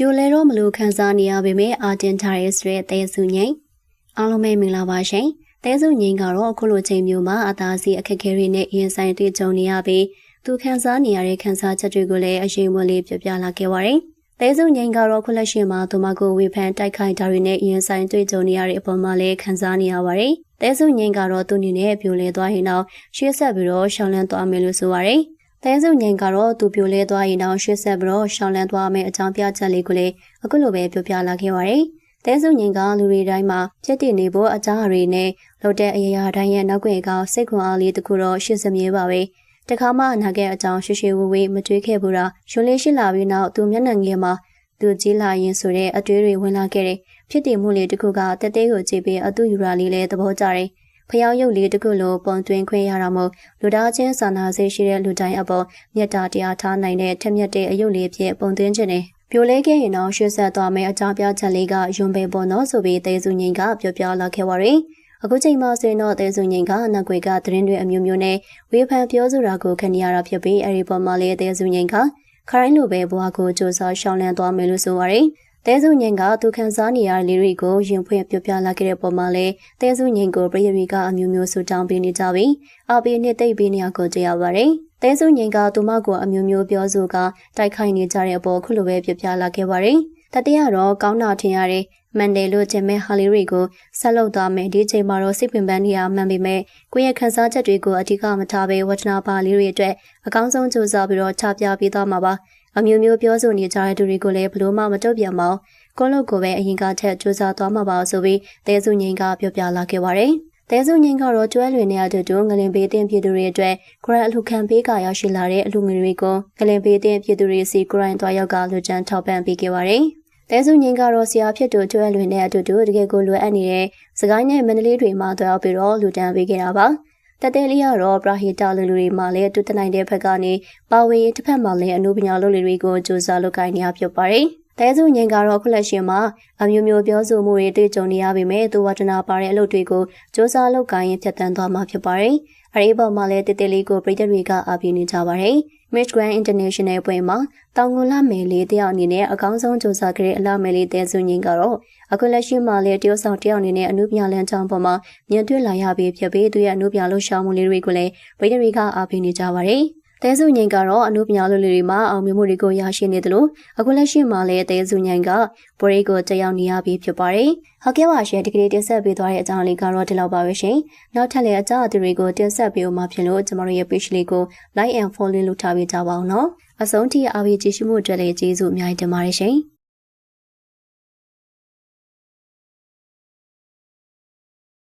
ပြိုလဲတော့မလို့ခံစားနေရပေမဲ့အာတင်ထားရဲဆိုတဲ့တဲစုငိမ့်အားလုံးပဲမင်္ဂလာပါရှင်တဲစုငိမ့်ကတော့အခုလိုချိန်မျိုးမှာအသားစီအခက်အခဲတွေနဲ့ရင်ဆိုင်တွေ့ကြုံနေရပြီးသူခံစားနေရတဲ့ခံစားချက်တွေကိုလည်းအရင်မလေးပြပြလာခဲ့ပါတယ်တဲစုငိမ့်ကတော့ခုလက်ရှိမှာသူမကိုဝေဖန်တိုက်ခိုက်တာတွေနဲ့ရင်ဆိုင်တွေ့ကြုံနေရတဲ့အပေါ်မှာလည်းခံစားနေရပါတယ်တဲစုငိမ့်ကတော့သူအနေနဲ့ပြိုလဲသွားရင်တော့ရှေ့ဆက်ပြီးတော့ရှောင်းလန်းသွားမယ်လို့ဆိုပါတယ် တဲစုငိန်ကတော့သူပြိုလဲသွားရင်တော့ရှေ့ဆက်ပြီးတော့ရှောင်းလန်းသွားမယ်အကြောင်းပြချက်လေးကိုလည်းအခုလိုပဲပြောပြလာခဲ့ပါရတယ်။တဲစုငိန်ကလူတွေတိုင်းမှာပြည့်တည်နေဖို့အကြားအရီနဲ့လှုပ်တဲ့အရာရာတိုင်းရဲ့နောက်ွယ်ကစိတ်ခွန်အားလေးတခုတော့ရှင်းစမြဲပါပဲ။တခါမှနာခဲ့အကြောင်းရှေ့ရှေ့ဝေးဝေးမတွေးခဲ့ဘူးလား။ရှင်လေးရှိလာပြီးနောက်သူမျက်နှာငယ်မှာသူကြီးလာရင်ဆိုတဲ့အတွေးတွေဝင်လာခဲ့တယ်။ဖြစ်တည်မှုလေးတခုကတက်သေးကိုကြည့်ပြီးအတူယူရာလေးလည်းသဘောကျတယ်။ ဖျောင်းရုပ်လေးတစ်ခုလိုပုံသွင်းခွင့်ရတာမို့လူသားချင်းစာနာစိတ်ရှိတဲ့လူတိုင်းအပေါ်မေတ္တာတရားထားနိုင်တဲ့ထက်မြက်တဲ့အယုတ်လေးဖြစ်ပုံသွင်းခြင်းနဲ့ပြိုလဲခဲ့ရင်တော့ရှေ့ဆက်သွားမယ့်အကြောင်းပြချက်လေးကယွန်ပေပေါ်တော့ဆိုပြီးတေစုငိန်ကပြောပြလာခဲ့ပါရယ်အခုချိန်မှာဆိုရင်တော့တေစုငိန်ကနက်ွယ်ကသတင်းတွေအမျိုးမျိုးနဲ့ဝေဖန်ပြောဆိုတာကိုခံရတာဖြစ်ပြီးအဲဒီပေါ်မှာလည်းတေစုငိန်ကခရိုင်းလိုပဲဘွားကိုစူးစမ်းရှောင်းလန်းသွားမယ်လို့ဆိုပါရယ် တဲစုညင်ကသူခန်းစားနေရတဲ့လေးတွေကိုရင်ဖွင့်ပြပြလာခဲ့တဲ့ပုံမှာလဲတဲစုညင်ကိုပြည်ရီကအမျိုးမျိုးဆူတောင်းပေးနေကြပြီးအပီနဲ့တိတ်ပေးနေရကိုကြရပါတယ်။တဲစုညင်ကသူမကိုအမျိုးမျိုးပြောဆိုကတိုက်ခိုက်နေကြတဲ့အပေါ်ခုလိုပဲပြပြလာခဲ့ပါတယ်။တတိယတော့ကောင်းတာထင်ရတဲ့မန်ဒယ်လို့ဂျင်မဲဟာလီရီကိုဆက်လုပ်သွားမယ်ဒီချိန်မှာတော့စိတ်ပင်ပန်းနေရမှန်ပေမဲ့ကိုယ့်ရဲ့ခန်းစားချက်တွေကိုအဓိကမထားဘဲဝချနာပါလေးတွေအတွက်အကောင်းဆုံးကြိုးစားပြီးတော့ချပြပေးသွားမှာပါ။ အမျိုးမျိုးပြောဆိုနေကြတဲ့သူတွေကိုလည်းဘလို့မှမတုတ်ပြန်မအောင်ကိုလုတ်ကိုပဲအရင်ကထက်စူးစမ်းသွားမှာပါဆိုပြီးတဲစုငိန်ကပြောပြလာခဲ့ပါတယ်။တဲစုငိန်ကတော့ကျွဲလွင်နေရတဲ့တူငလင်ပေးတင်ပြည်သူတွေအတွက်ဂရန်အလှခံပေးကရရှိလာတဲ့အလူငွေတွေကိုငလင်ပေးတင်ပြည်သူတွေစီဂရန်သွားရောက်ကလူချမ်းထောက်ပံ့ပေးခဲ့ပါတယ်။တဲစုငင်းကတော့ဆရာဖြစ်သူကျွဲလွင်နဲ့အတူတူတကယ်ကိုလွယ်အပ်နေတဲ့စကိုင်းနဲ့မန္တလေးတွေမှာတွားပြီးတော့လူတန်းပေးခဲ့တာပါ။ တတဲလေးကတော့ပရာဟီတာလူလူတွေမှာလည်းတူတနိုင်တဲ့ဘက်ကနေပါဝင်တစ်ဖက်မှာလည်းအမှုပညာလုပ်တွေကိုစူးစမ်းလုပ်ကိုင်နေရဖြစ်ပါတယ်။တဲစုငင်ကတော့ခုလက်ရှင်မှာအမျိုးမျိုးပြောဆိုမှုတွေတွေ့ကြုံနေရပေမဲ့သူဝတနာပါတဲ့အလုပ်တွေကိုစူးစမ်းလုပ်ကိုင်ရင်ဖြတ်တန်းသွားမှာဖြစ်ပါတယ်။ အဲဒီပေါ်မှာလည်းတတဲလေးကိုပြည်သူတွေကအားပေးနေကြပါတယ်။ Miss Grand International ပွဲမှာတောင်ငူလမယ်လေးတယောက်အနေနဲ့အကောင်းဆုံးစူးစမ်းခဲ့တဲ့အလားမယ်လေးတဲစုညင်ကတော့အခုလက်ရှိမှာလည်းတရုတ်ဆောင်တယောက်အနေနဲ့အမှုပြလန်းချောင်းပေါ်မှာမြင်တွေ့လာရပြီးဖြစ်ပြီးသူရဲ့အမှုပြလှုပ်ရှားမှုလေးတွေကိုလည်းပြည်သူတွေကအားပေးနေကြပါတယ်။ တဲစုညင်ကတော့အနုပညာလူလူတွေမှာအောင်မြင်မှုတွေကိုရရှိနေတယ်လို့အခုလက်ရှိမှာလည်းတဲစုညင်ကဘရိတ်ကိုတက်ရောက်နေရပြီဖြစ်ပါတယ်။ဟုတ်ကဲ့ပါရှင်ဒီကနေ့တင်ဆက်ပေးသွားတဲ့အကြောင်းလေးကတော့ဒီလောက်ပါပဲရှင်။နောက်ထပ်လည်းအကြအသူတွေကိုတင်ဆက်ပေးဦးမှာဖြစ်လို့ကျမတို့ရဲ့ page လေးကို like and follow လုပ်ထားပေးကြပါအောင်နော်။အဆုံးထိအားပေးကြည့်ရှုမှုအတွက်လည်းကျေးဇူးအများကြီးတင်ပါတယ်ရှင်။